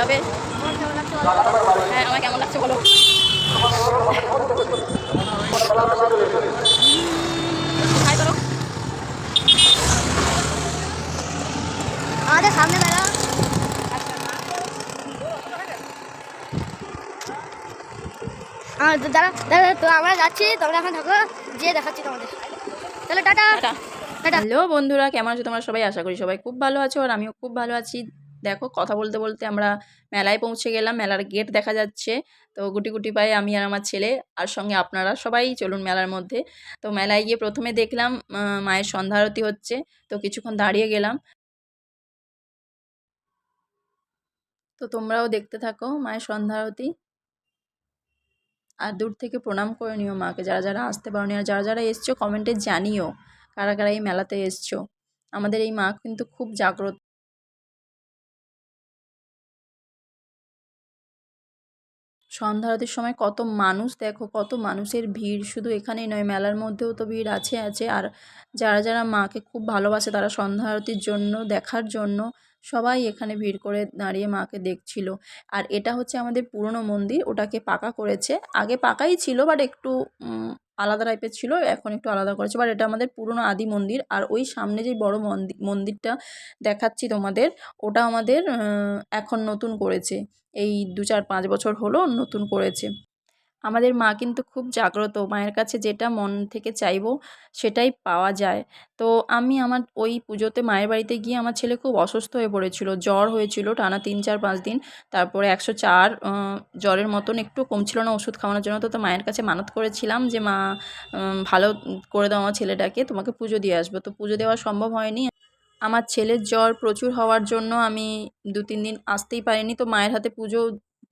যাবে। হ্যাঁ আমার কেমন লাগছে বলো? আমাদের সামনে আর দাঁড়া দাঁড়া তো আমরা যাচ্ছি তোমরা এখন থাকো যেয়ে দেখাচ্ছি তোমাদের। তাহলে টাটা। টাটা। টাটা। হ্যালো বন্ধুরা কেমন আছো তোমরা সবাই? আশা করি সবাই খুব ভালো আছো আর আমিও খুব ভালো আছি। দেখো কথা বলতে বলতে আমরা মেলায় পৌঁছে গেলাম, মেলার গেট দেখা যাচ্ছে। তো গুটি গুটি পায়ে আমি আর আমার ছেলে আর সঙ্গে আপনারা সবাই চলুন মেলার মধ্যে। তো মেলায় গিয়ে প্রথমে দেখলাম মায়ের সন্ধ্যা আরতি হচ্ছে। তো কিছুক্ষণ দাঁড়িয়ে গেলাম। তো তোমরাও দেখতে থাকো মায়ের সন্ধ্যা আরতি। আর দূর থেকে প্রণাম করে নিও মাকে। যারা যারা আসতে পারোনি আর যারা যারা এসছো কমেন্টে জানিও কারা কারা এই মেলাতে এসছো। আমাদের এই মা কিন্তু খুব জাগ্রত। সন্ধ্যা আরতির সময় কত মানুষ, দেখো কত মানুষের ভিড়। শুধু এখানেই নয়, মেলার মধ্যেও তো ভিড় আছে আছে। আর যারা যারা মাকে খুব ভালোবাসে তারা সন্ধ্যা আরতির জন্য, দেখার জন্য সবাই এখানে ভিড় করে দাঁড়িয়ে মাকে দেখছিল। আর এটা হচ্ছে আমাদের পুরনো মন্দির, ওটাকে পাকা করেছে। আগে পাকাই ছিল বাট একটু আলাদা টাইপের ছিল, এখন একটু আলাদা করেছে। বাট এটা আমাদের পুরনো আদি মন্দির, আর ওই সামনে যে বড় মন্দির মন্দিরটা দেখাচ্ছি তোমাদের, ওটা আমাদের এখন নতুন করেছে। এই দু চার পাঁচ বছর হলো নতুন করেছে। আমাদের মা কিন্তু খুব জাগ্রত। মায়ের কাছে যেটা মন থেকে চাইব সেটাই পাওয়া যায়। তো আমি আমার ওই পুজোতে মায়ের বাড়িতে গিয়ে আমার ছেলে খুব অসুস্থ হয়ে পড়েছিল। জ্বর হয়েছিল টানা তিন, চার, পাঁচ দিন। তারপরে একশো চার জ্বরের মতন একটু কমছিল না ওষুধ খাওয়ানোর জন্য। তো তো মায়ের কাছে মানত করেছিলাম যে, মা ভালো করে দাও আমার ছেলেটাকে, তোমাকে পুজো দিয়ে আসব। তো পুজো দেওয়া সম্ভব হয়নি। আমার ছেলের জ্বর প্রচুর হওয়ার জন্য আমি দু, তিন দিন আসতেই পারিনি। তো মায়ের হাতে পুজো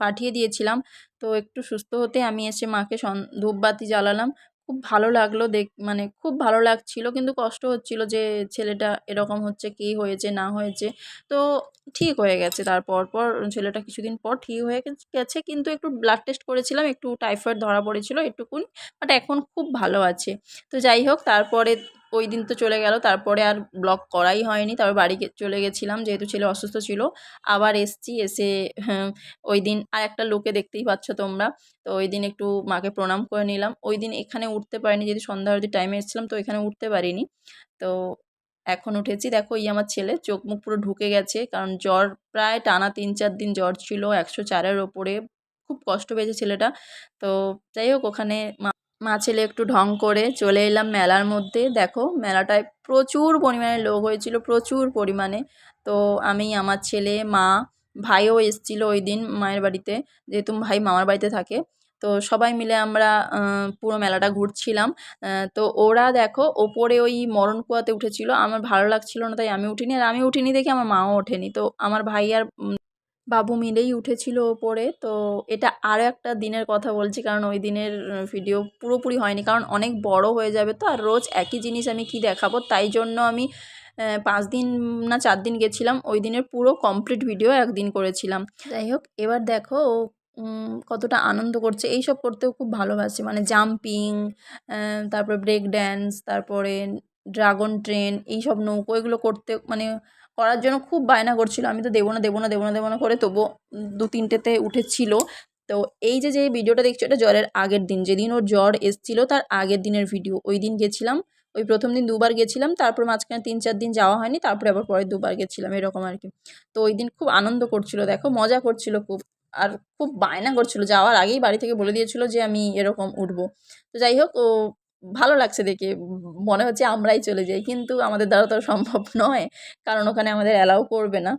পাঠিয়ে দিয়েছিলাম। তো একটু সুস্থ হতে আমি এসে মাকে সন, ধূপবাতি জ্বালালাম। খুব ভালো লাগল দেখ মানে খুব ভালো লাগছিল। কিন্তু কষ্ট হচ্ছিল যে ছেলেটা এরকম হচ্ছে, কী হয়েছে, না হয়েছে। তো ঠিক হয়ে গেছে। তারপর পর ছেলেটা কিছুদিন পর ঠিক হয়ে গেছে কিন্তু একটু ব্লাড টেস্ট করেছিলাম, একটু টাইফয়েড ধরা পড়েছিল একটুকুনি বাট এখন খুব ভালো আছে। তো যাই হোক, তারপরে ওই দিন তো চলে গেল তারপরে আর ব্লগ করাই হয়নি। তারপর বাড়ি চলে গেছিলাম যেহেতু ছেলে অসুস্থ ছিল। আবার এসছি এসে হ্যাঁ, ওই দিন আর একটা লোকে দেখতেই পাচ্ছ তোমরা। তো ওই দিন একটু মাকে প্রণাম করে নিলাম। ওই দিন এখানে উঠতে পারিনি যেহেতু সন্ধ্যা আরতির টাইমে এসেছিলাম তো এখানে উঠতে পারিনি। তো এখন উঠেছি দেখো এই আমার ছেলে চোখ মুখ পুরো ঢুকে গেছে কারণ জ্বর প্রায় টানা তিন চার দিন জ্বর ছিল একশো চারের ওপরে। খুব কষ্ট পেয়েছে ছেলেটা। তো যাই হোক ওখানে মা মা ছেলে একটু ঢং করে চলে এলাম মেলার মধ্যে। দেখো, মেলাটায় প্রচুর পরিমাণে লোক হয়েছিল, প্রচুর পরিমাণে। তো আমি, আমার ছেলে, মা, ভাইও এসেছিল ওই দিন মায়ের বাড়িতে, যেহেতু ভাই মামার বাড়িতে থাকে। তো সবাই মিলে আমরা পুরো মেলাটা ঘুরছিলাম। তো ওরা দেখো, ওপরে ওই মরণ কুয়াতে উঠেছিল। আমার ভালো লাগছিল না, তাই আমি উঠিনি। আর আমি উঠিনি দেখে আমার মাও ওঠেনি। তো আমার ভাই আর বাবু মিলেই উঠেছিল ওপরে। তো এটা আরও একটা দিনের কথা বলছি, কারণ ওই দিনের ভিডিও পুরোপুরি হয়নি। কারণ অনেক বড় হয়ে যাবে তো, আর রোজ একই জিনিস আমি কি দেখাবো? তাই জন্য আমি পাঁচ দিন না চার দিন গেছিলাম, ওই দিনের পুরো কমপ্লিট ভিডিও একদিন করেছিলাম। যাই হোক, এবার দেখো ও কতটা আনন্দ করছে। এইসব করতেও খুব ভালোবাসে। মানে জাম্পিং তারপরে ব্রেক ড্যান্স তারপরে ড্রাগন ট্রেন এইসব নৌকো, এগুলো করতে মানে করার জন্য খুব বায়না করছিল। আমি তো দেবো না দেবো না দেবো না দেবো না করে তবুও দু তিনটেতে উঠেছিল। তো এই যে যে ভিডিওটা দেখছ, এটা জ্বরের আগের দিন। যেদিন ওর জ্বর এসছিল, তার আগের দিনের ভিডিও। ওই দিন গেছিলাম, ওই প্রথম দিন দুবার গেছিলাম, তারপর মাঝখানে তিন, চার দিন যাওয়া হয়নি, তারপরে আবার পরে দুবার গেছিলাম, এরকম আর কি। তো ওই দিন খুব আনন্দ করছিল, দেখো, মজা করছিল খুব। আর খুব বায়না করছিল, যাওয়ার আগেই বাড়ি থেকে বলে দিয়েছিল যে, আমি এরকম উঠবো। তো যাই হোক, ও ভালো লাগছে দেখে। মনে হচ্ছে আমরাই চলে যাই। কিন্তু আমাদের দ্বারা তো সম্ভব নয়। কারণ ওখানে আমাদের অ্যালাউ করবে না।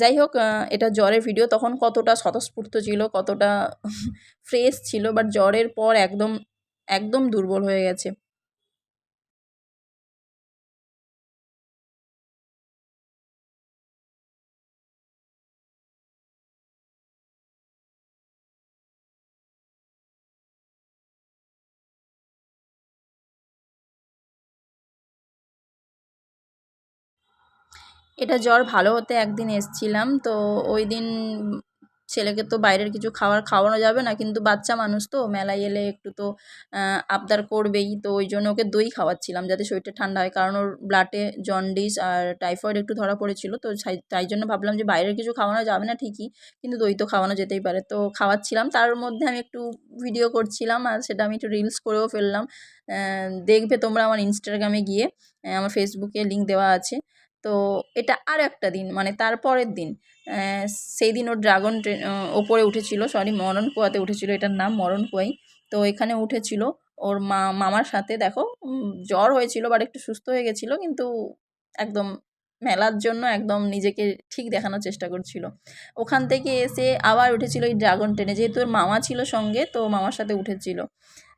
যাই হোক এটা জ্বরের ভিডিও তখন কতটা স্বতঃস্ফূর্ত ছিল, কতটা ফ্রেশ ছিল বাট জ্বরের পর একদম একদম দুর্বল হয়ে গেছে। এটা জ্বর ভালো হতে একদিন এসছিলাম, তো ওই দিন ছেলেকে তো বাইরের কিছু খাবার খাওয়ানো যাবে না, কিন্তু বাচ্চা মানুষ তো, মেলায় এলে একটু তো আবদার করবেই, তো ওই জন্য ওকে দই খাওয়াচ্ছিলাম যাতে শরীরটা ঠান্ডা হয়, কারণ ওর ব্লাডে জন্ডিস আর টাইফয়েড একটু ধরা পড়েছিল, তো তাই জন্য ভাবলাম যে বাইরের কিছু খাওয়ানো যাবে না ঠিকই, কিন্তু দই তো খাওয়ানো যেতেই পারে, তো খাওয়াচ্ছিলাম, তার মধ্যে আমি একটু ভিডিও করছিলাম আর সেটা আমি একটু রিলস করেও ফেললাম দেখবে তোমরা আমার ইনস্টাগ্রামে গিয়ে আমার ফেসবুকে লিঙ্ক দেওয়া আছে তো এটা আর একটা দিন মানে তার পরের দিন। সেই দিন ওর ড্রাগন ট্রেন ওপরে উঠেছিল, সরি, মরণ কুয়াতে উঠেছিল, এটার নাম মরণ কুয়াই। তো এখানে উঠেছিল, ওর মা, মামার সাথে, দেখো জ্বর হয়েছিল বাট একটু সুস্থ হয়ে গেছিল, কিন্তু একদম মেলার জন্য একদম নিজেকে ঠিক দেখানোর চেষ্টা করছিল। ওখান থেকে এসে আবার উঠেছিল এই ড্রাগন ট্রেনে, যেহেতু ওর মামা ছিল সঙ্গে, তো মামার সাথে উঠেছিল।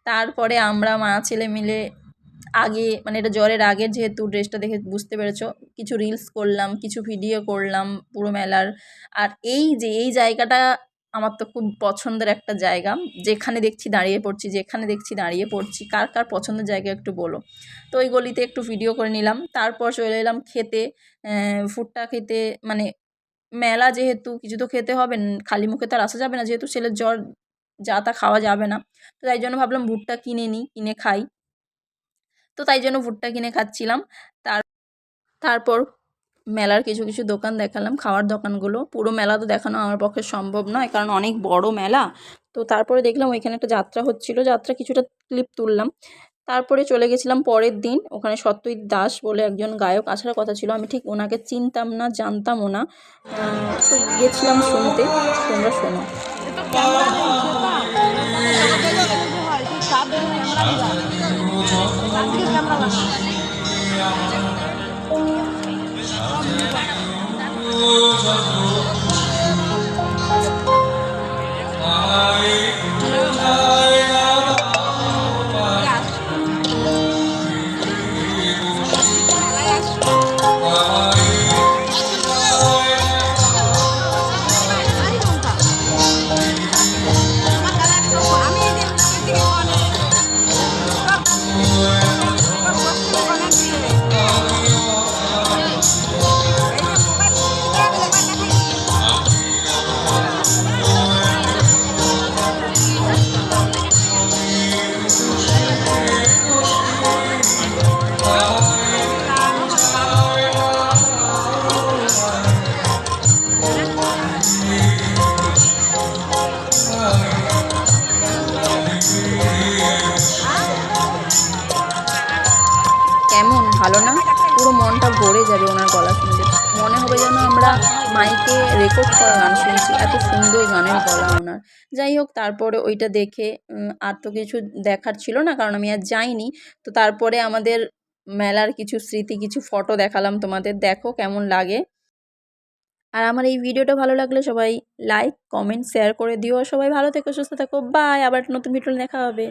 তারপরে আমরা মা, ছেলে মিলে আগে মানে এটা জ্বরের আগের যেহেতু ড্রেসটা দেখে বুঝতে পেরেছ, কিছু রিলস করলাম, কিছু ভিডিও করলাম পুরো মেলার। আর এই যে, এই জায়গাটা আমার তো খুব পছন্দের একটা জায়গা, যেখানে দেখছি দাঁড়িয়ে পড়ছি, যেখানে দেখছি দাঁড়িয়ে পড়ছি, কার কার পছন্দের জায়গা একটু বলো। তো ওই গলিতে একটু ভিডিও করে নিলাম, তারপর চলে এলাম খেতে ফুডটা খেতে মানে মেলা যেহেতু, কিছু তো খেতে হবে, খালি মুখে তো আর আসা যাবে না, যেহেতু ছেলের জ্বর, যা তা খাওয়া যাবে না। তো তাই জন্য ভাবলাম ভুট্টা কিনে নিই, কিনে খাই। তো তাই জন্য ভুট্টা কিনে খাচ্ছিলাম। তার, তারপর মেলার কিছু কিছু দোকান দেখালাম, খাওয়ার দোকানগুলো। পুরো মেলা তো দেখানো আমার পক্ষে সম্ভব নয়, কারণ অনেক বড় মেলা। তো তারপরে দেখলাম ওইখানে একটা যাত্রা হচ্ছিল, যাত্রা কিছুটা ক্লিপ তুললাম। তারপরে চলে গেছিলাম পরের দিন, ওখানে সত্যজিৎ দাস বলে একজন গায়ক, আসার কথা ছিল, আমি ঠিক ওনাকে চিনতাম না, জানতামও না। তো গেছিলাম শুনতে, তোমরা শোনো। Oh, কেমন ভালো না? পুরো মনটা ভরে যাবে ওনার গলা শুনলে মনে হবে যেন আমরা মাইকে রেকর্ড করা গান শুনছি। এত সুন্দর গানের গলা ওনার। যাই হোক, তারপরে ওইটা দেখে আর তো কিছু দেখার ছিল না, কারণ আমি আর যাইনি। তো তারপরে আমাদের মেলার কিছু স্মৃতি, কিছু ফটো দেখালাম তোমাদের। দেখো কেমন লাগে। আর আমার এই ভিডিওটা ভালো লাগলে সবাই লাইক কমেন্ট শেয়ার করে দিও। সবাই ভালো থেকো, সুস্থ থাকো। বাই আবার নতুন ভিডিও দেখা হবে।